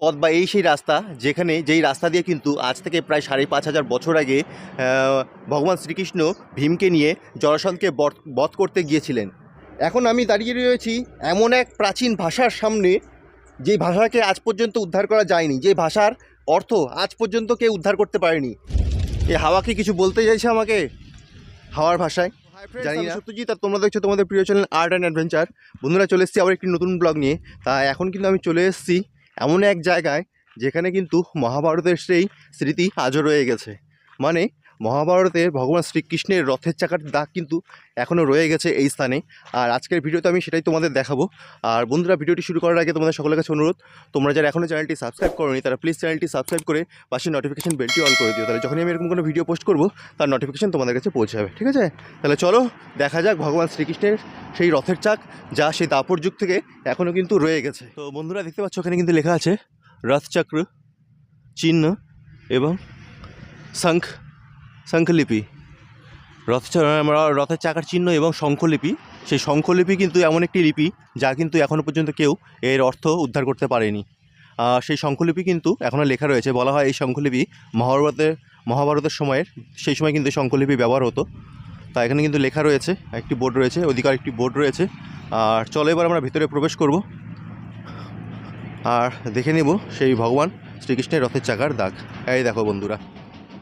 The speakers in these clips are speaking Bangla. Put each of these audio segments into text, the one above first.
পথ বা এই সেই রাস্তা যেখানে যেই রাস্তা দিয়ে কিন্তু আজ থেকে প্রায় সাড়ে পাঁচ হাজার বছর আগে ভগবান শ্রীকৃষ্ণ ভীমকে নিয়ে জরাসন্ধকে বধ- করতে গিয়েছিলেন। এখন আমি দাঁড়িয়ে রয়েছি এমন এক প্রাচীন ভাষার সামনে যে ভাষাকে আজ পর্যন্ত উদ্ধার করা যায়নি যে ভাষার অর্থ আজ পর্যন্ত কেউ উদ্ধার করতে পারেনি। এ হাওয়াকে কিছু বলতে চাইছে আমাকে? হাওয়ার ভাষায়। জানি না। সত্যজিৎ আর তোমরা দেখছ তোমাদের প্রিয় চ্যানেল আর্ট অ্যান্ড অ্যাডভেঞ্চার বন্ধুরা চলে এসেছি আবার একটি নতুন ব্লগ নিয়ে। তা এখন কিন্তু আমি চলে এসেছি এমন এক জায়গায় যেখানে কিন্তু মহাভারতের সেই স্মৃতি আজও রয়ে গেছে। মানে মহাভারতের ভগবান শ্রীকৃষ্ণের রথের চাকার দাগ কিন্তু এখনও রয়ে গেছে এই স্থানে। আর আজকের ভিডিওতে আমি সেটাই তোমাদের দেখাবো। আর বন্ধুরা, ভিডিওটি শুরু করার আগে তোমাদের সকলের কাছে অনুরোধ, তোমরা যারা এখনও চ্যানেলটি সাবস্ক্রাইব করোনি, তারা প্লিজ চ্যানেলটি সাবস্ক্রাইব করে পাশে নোটিফিকেশন বেলটি অল করে দিও। তাহলে যখনই আমি এরকম কোনো ভিডিও পোস্ট করব, তার নোটিফিকেশন তোমাদের কাছে পৌঁছে যাবে, ঠিক আছে? তাহলে চলো, দেখা যাক ভগবান শ্রীকৃষ্ণের সেই রথের চাক, যা সেই দাপর যুগ থেকে এখনও কিন্তু রয়ে গেছে। তো বন্ধুরা, দেখতে পাচ্ছ ওখানে কিন্তু লেখা আছে, রথচক্র, চিহ্ন এবং শঙ্খ। শঙ্খলিপি। রথ রথের চাকার চিহ্ন এবং শঙ্খলিপি। সেই শঙ্খলিপি কিন্তু এমন একটি লিপি যা কিন্তু এখনও পর্যন্ত কেউ এর অর্থ উদ্ধার করতে পারেনি। সেই শঙ্খলিপি কিন্তু এখনও লেখা রয়েছে। বলা হয় এই শঙ্খলিপি মহাভারতের মহাভারতের সময়ের, সেই সময় কিন্তু শঙ্খলিপি ব্যবহার হতো। তা এখানে কিন্তু লেখা রয়েছে, একটি বোর্ড রয়েছে ওদিকে একটি বোর্ড রয়েছে। আর চলো এবার আমরা ভিতরে প্রবেশ করব। আর দেখে নেব সেই ভগবান শ্রীকৃষ্ণের রথের চাকার দাগ। এই দেখো বন্ধুরা।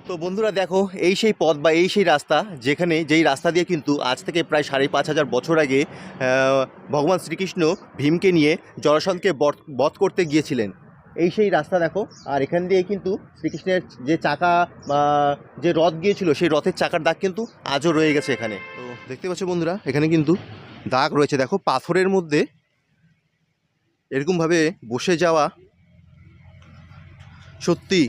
তো বন্ধুরা দেখো, এই সেই পথ বা এই সেই রাস্তা, যেখানে যেই রাস্তা দিয়ে কিন্তু আজ থেকে প্রায় সাড়ে পাঁচ হাজার বছর আগে ভগবান শ্রীকৃষ্ণ ভীমকে নিয়ে জরাসন্ধকে বধ করতে গিয়েছিলেন। এই সেই রাস্তা দেখো, আর এখান দিয়ে কিন্তু শ্রীকৃষ্ণের যে চাকা বা যে রথ গিয়েছিল, সেই রথের চাকার দাগ কিন্তু আজও রয়ে গেছে এখানে। তো দেখতে পাচ্ছ বন্ধুরা, এখানে কিন্তু দাগ রয়েছে। দেখো, পাথরের মধ্যে এরকমভাবে বসে যাওয়া সত্যি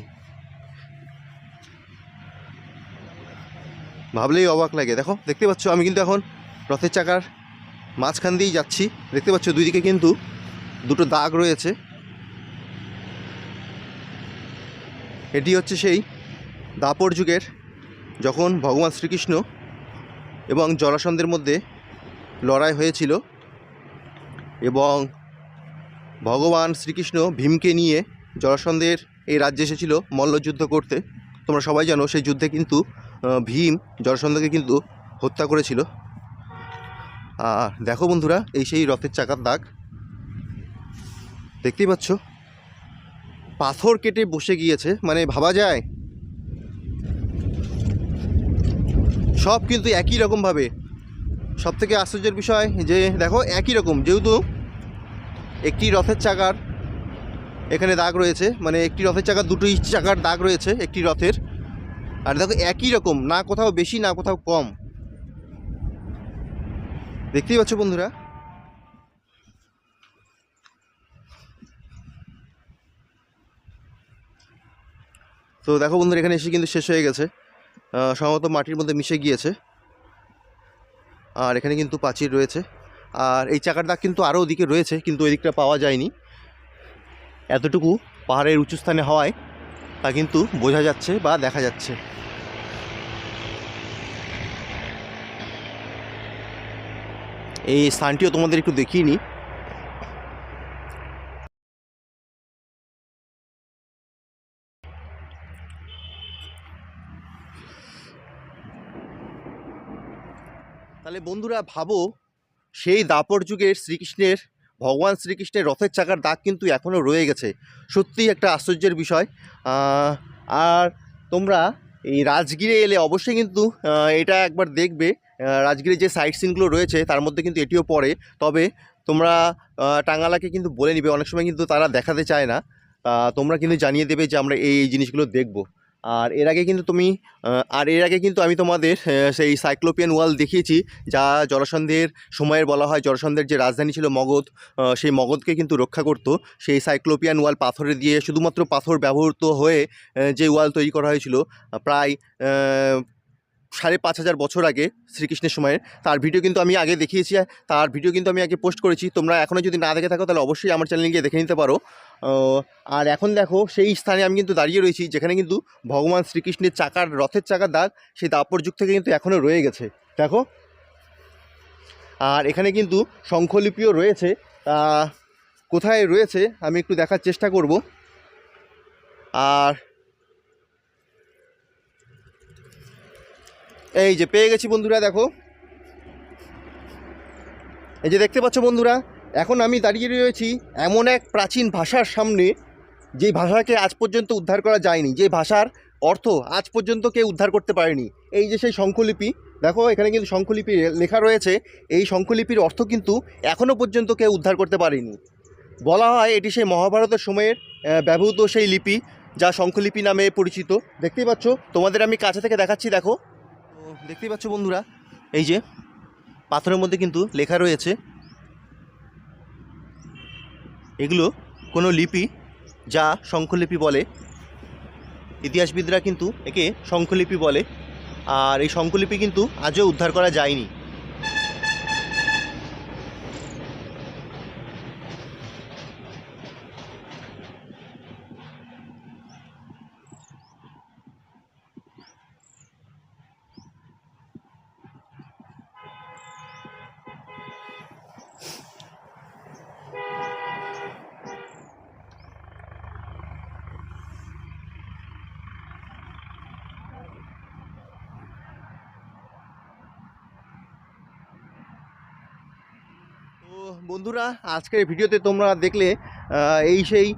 ভাবলেই অবাক লাগে। দেখো, দেখতে পাচ্ছ, আমি কিন্তু এখন রথের চাকার মাঝখান দিয়েই যাচ্ছি। দেখতে পাচ্ছ দুই দিকে কিন্তু দুটো দাগ রয়েছে। এটি হচ্ছে সেই দাপর যুগের যখন ভগবান শ্রীকৃষ্ণ এবং জরাসন্ধের মধ্যে লড়াই হয়েছিল এবং ভগবান শ্রীকৃষ্ণ ভীমকে নিয়ে জরাসন্ধের এই রাজ্যে এসেছিল মল্লযুদ্ধ করতে। তোমরা সবাই জানো, সেই যুদ্ধে কিন্তু ভীম জরাসন্ধকে কিন্তু হত্যা করেছিল। আর দেখো বন্ধুরা, এই সেই রথের চাকার দাগ। দেখতেই পাচ্ছ? পাথর কেটে বসে গিয়েছে মানে ভাবা যায়? সব কিন্তু একই রকমভাবে। সব থেকে আশ্চর্যের বিষয় যে, দেখো, একই রকম। যেহেতু একটি রথের চাকার এখানে দাগ রয়েছে মানে একটি রথের চাকার দুটোই চাকার দাগ রয়েছে একটি রথের। আর দেখো একই রকম, না কোথাও বেশি, না কোথাও কম। দেখতেই পাচ্ছ বন্ধুরা? তো দেখো বন্ধুরা, এখানে এসে কিন্তু শেষ হয়ে গেছে। সম্ভবত মাটির মধ্যে মিশে গিয়েছে। আর এখানে কিন্তু প্রাচীর রয়েছে। আর এই চাকার দাগ কিন্তু আরও ওদিকে রয়েছে, কিন্তু ওই দিকটা পাওয়া যায়নি। এতটুকু পাহাড়ের উঁচু স্থানে হওয়ায়। তা কিন্তু বোঝা যাচ্ছে বা দেখা যাচ্ছে। এই স্থানটিও তোমাদের একটু দেখিয়ে নিই। তাহলে বন্ধুরা ভাবো, সেই দাপর যুগের শ্রীকৃষ্ণের ভগবান শ্রীকৃষ্ণের রথের চাকার দাগ কিন্তু এখনও রয়ে গেছে। সত্যিই একটা আশ্চর্যের বিষয়। আর তোমরা এই রাজগিরে এলে অবশ্যই কিন্তু এটা একবার দেখবে। রাজগিরে যে সাইট সিনগুলো রয়েছে, তার মধ্যে কিন্তু এটিও পড়ে। তবে তোমরা টাঙ্গালাকে কিন্তু বলে নিবে। অনেক সময় কিন্তু তারা দেখাতে চায় না। তোমরা কিন্তু জানিয়ে দেবে যে আমরা এই জিনিসগুলো দেখব। আর এর আগে কিন্তু তুমি আর এর আগে কিন্তু আমি তোমাদের সেই সাইক্লোপিয়ান ওয়াল দেখিয়েছি, যা জরাসন্ধের সময়ের বলা হয় জরাসন্ধের যে রাজধানী ছিল মগধ সেই মগধকে কিন্তু রক্ষা করতো। সেই সাইক্লোপিয়ান ওয়াল পাথরে দিয়ে শুধুমাত্র পাথর ব্যবহৃত হয়ে যে ওয়াল তৈরি করা হয়েছিল প্রায় সাড়ে পাঁচ হাজার বছর আগে শ্রীকৃষ্ণের সময়ের। তার ভিডিও কিন্তু আমি আগে দেখিয়েছি, তার ভিডিও কিন্তু আমি আগে পোস্ট করেছি। তোমরা এখনও যদি না দেখে থাকো, তাহলে অবশ্যই আমার চ্যানেলে গিয়ে দেখে নিতে পারো। আর এখন দেখো, সেই স্থানে আমি কিন্তু দাঁড়িয়ে রয়েছি, যেখানে কিন্তু ভগবান শ্রীকৃষ্ণের চাকার, রথের চাকার দাগ, সেই দাপর যুগ থেকে কিন্তু এখনও রয়ে গেছে। দেখো। আর এখানে কিন্তু শঙ্খলিপিও রয়েছে। কোথায় রয়েছে, আমি একটু দেখার চেষ্টা করব। আর এই যে, পেয়ে গেছি বন্ধুরা, দেখো। এই যে, দেখতে পাচ্ছ বন্ধুরা এখন আমি দাঁড়িয়ে রয়েছি এমন এক প্রাচীন ভাষার সামনে, যেই ভাষাকে আজ পর্যন্ত উদ্ধার করা যায়নি যে ভাষার অর্থ আজ পর্যন্ত কেউ উদ্ধার করতে পারেনি। এই যে সেই শঙ্খলিপি, দেখো এখানে কিন্তু শঙ্খলিপি লেখা রয়েছে, এই শঙ্খলিপির অর্থ কিন্তু এখনও পর্যন্ত কেউ উদ্ধার করতে পারেনি। বলা হয় এটি সেই মহাভারতের সময়ের ব্যবহৃত সেই লিপি, যা শঙ্খলিপি নামে পরিচিত। দেখতেই পাচ্ছ, তোমাদের আমি কাছে থেকে দেখাচ্ছি, দেখো। দেখতেই পাচ্ছ বন্ধুরা, এই যে পাথরের মধ্যে কিন্তু লেখা রয়েছে এগুলো কোনো লিপি যা শঙ্খলিপি বলে। ইতিহাসবিদরা কিন্তু একে শঙ্খলিপি বলে। আর এই শঙ্খলিপি কিন্তু আজও উদ্ধার করা যায়নি তো বন্ধুরা আজকের ভিডিওতে তোমরা দেখলে এই সেই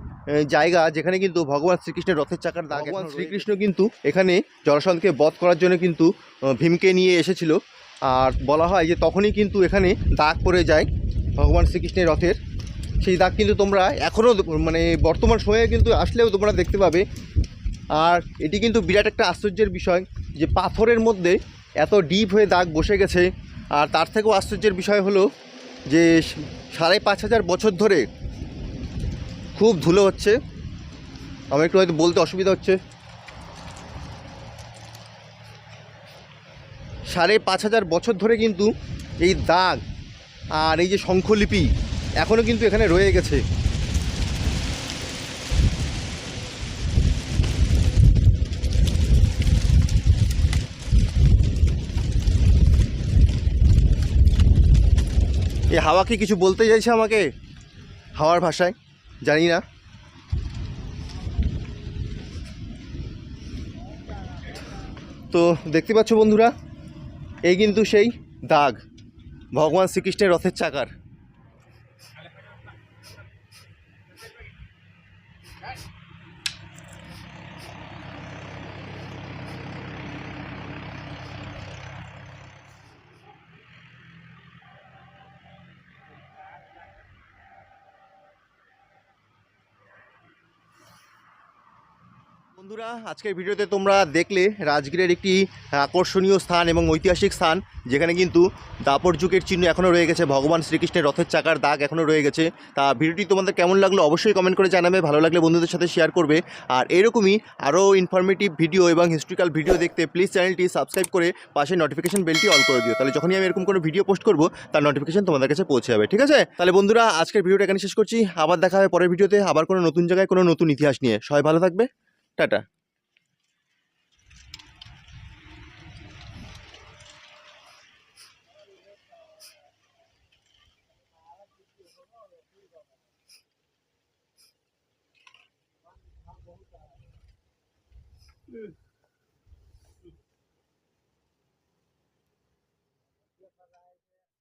জায়গা যেখানে কিন্তু ভগবান শ্রীকৃষ্ণের রথের চাকার দাগ ভগবান শ্রীকৃষ্ণ কিন্তু এখানে জরাসন্ধকে বধ করার জন্য কিন্তু ভীমকে নিয়ে এসেছিল। আর বলা হয় যে তখনই কিন্তু এখানে দাগ পড়ে যায় ভগবান শ্রীকৃষ্ণের রথের। সেই দাগ কিন্তু তোমরা এখনও মানে বর্তমান সময়ে কিন্তু আসলেও তোমরা দেখতে পাবে। আর এটি কিন্তু বিরাট একটা আশ্চর্যের বিষয় যে পাথরের মধ্যে এত ডিপ হয়ে দাগ বসে গেছে। আর তার থেকেও আশ্চর্যের বিষয় হলো যে সাড়ে পাঁচ হাজার বছর ধরে খুব ধুলো হচ্ছে। আমার একটু হয়তো বলতে অসুবিধা হচ্ছে। সাড়ে পাঁচ হাজার বছর ধরে কিন্তু এই দাগ আর এই যে শঙ্খলিপি এখনও কিন্তু এখানে রয়ে গেছে। এই হাওয়া কি কিছু বলতে চাইছে আমাকে? হাওয়ার ভাষায়, জানি না। তো দেখতে পাচ্ছ বন্ধুরা, এই কিন্তু সেই দাগ, ভগবান শ্রীকৃষ্ণের রথের চাকার। বন্ধুরা, আজকের ভিডিওতে তোমরা দেখলে রাজগীরের একটি আকর্ষণীয় স্থান এবং ঐতিহাসিক স্থান, যেখানে কিন্তু দাপর যুগের চিহ্ন এখনও রয়ে গেছে। ভগবান শ্রীকৃষ্ণের রথের চাকার দাগ এখনও রয়ে গেছে। তা ভিডিওটি তোমাদের কেমন লাগল অবশ্যই কমেন্ট করে জানাবে, ভালো লাগলে বন্ধুদের সাথে শেয়ার করবে। আর এরকমই আরও ইনফরমেটিভ ভিডিও এবং হিস্ট্রিক্যাল ভিডিও দেখতে প্লিজ চ্যানেলটি সাবস্ক্রাইব করে পাশে নোটিফিকেশন বেলটি অল করে দিও। তাহলে যখনই আমি এরকম কোনো ভিডিও পোস্ট করব, তার নোটিফিকেশন তোমাদের কাছে পৌঁছে যাবে, ঠিক আছে? তাহলে বন্ধুরা, আজকের ভিডিওটা এখানে শেষ করছি। আবার দেখা হবে পরের ভিডিওতে আবার কোনো নতুন জায়গায়, কোনো নতুন ইতিহাস নিয়ে। সবাই ভালো থাকবে। Tata Mm.